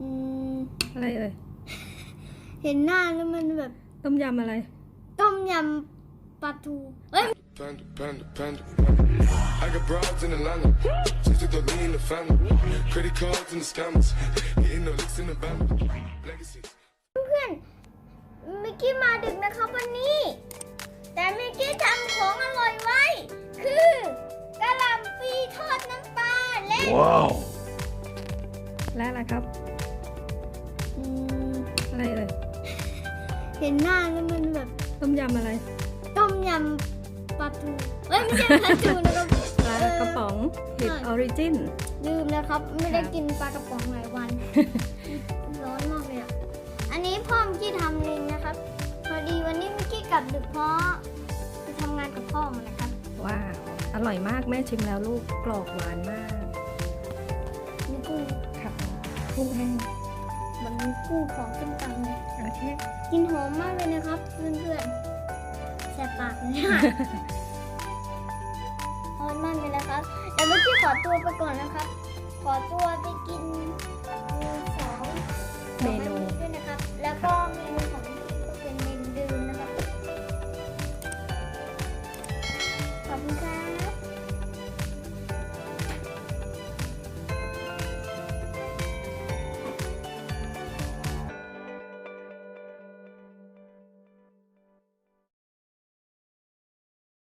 อืมอะไรเอ่ยเห็นหน้าแล้วมันแบบต้มยำอะไร ต้มยำปลาทูเอ้ย Panda, panda, panda, panda. I got broads in Atlanta. Just took the lean in the family. Credit cards and the scammers. Getting no licks in the band. Legacy. เพื่อนมิกกี้มาดึกนะครับวันนี้ แต่มิกกี้ทำของอร่อยไว้ คือกะหล่ำปีทอดน้ำปลาและ และอะไรครับ อืมอะไรเอ่ยเห็นหน้าแล้วมันแบบต้มยำอะไรต้มยำปลาทูเอ้ยไม่ใช่ปลาทูนะครับปลากระป๋องเห็ดใช่ออริจินลืมนะครับไม่ได้ค่ะกินปลากระป๋องหลายวัน ร้อนมากเลยอะอันนี้พ่อมิกกี้ทำเองนะครับ พอดีวันนี้มิกกี้กลับดึกเพราะไปทำงานกับพ่อมานะครับว้าวอร่อยมากแม่ชิมแล้วลูกกรอบหวานมากนี่กุ้งค่ะกุ้งแห้ง มันมีกุ้งของส้มตำเลยโอเคกินหอมมากเลยนะครับเพื่อนๆแสบปากเลยอะหอมมากเลยนะครับแต่เมื่อกี้ขอตัวไปก่อนนะครับ ขอตัวไปกินสองเมนูด้วยนะครับแล้วก็เมนู